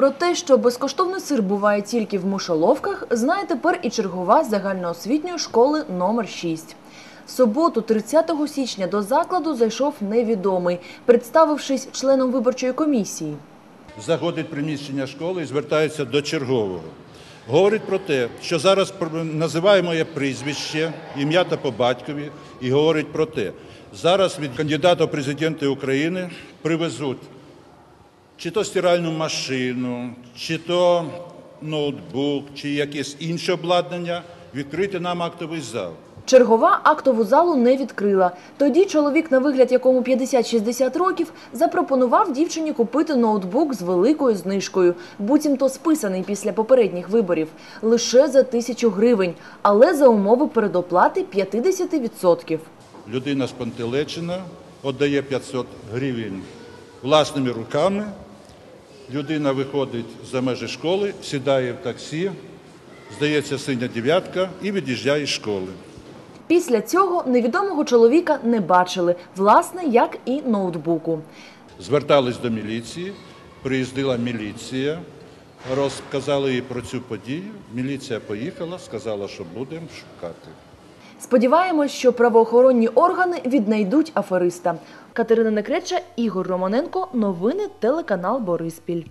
Про те, що безкоштовний сир буває тільки в мишоловках, знає тепер і чергова загальноосвітньої школи номер 6. В суботу, 30 січня, до закладу зайшов невідомий, представившись членом виборчої комісії. заходить приміщення школи і звертається до чергового. Говорить про те, що зараз називає моє прізвище, ім'я та по батькові, і говорить про те, зараз від кандидата в президенти України привезуть чи то стиральну машину, чи то ноутбук, чи якесь інше обладнання, відкрити нам актовий зал. Чергова актову залу не відкрила. Тоді чоловік, на вигляд якому 50-60 років, запропонував дівчині купити ноутбук з великою знижкою, буцімто списаний після попередніх виборів, лише за тисячу гривень, але за умови передоплати 50%. Людина спантеличена, віддає 500 гривень власними руками. Людина виходить за межі школи, сідає в таксі, здається синя дев'ятка і від'їжджає з школи. Після цього невідомого чоловіка не бачили, власне, як і ноутбуку. Звертались до міліції, приїздила міліція, розказали їй про цю подію. Міліція поїхала, сказала, що будемо шукати. Сподіваємось, що правоохоронні органи віднайдуть афериста. Катерина Некреча, Ігор Романенко. Новини телеканал Бориспіль.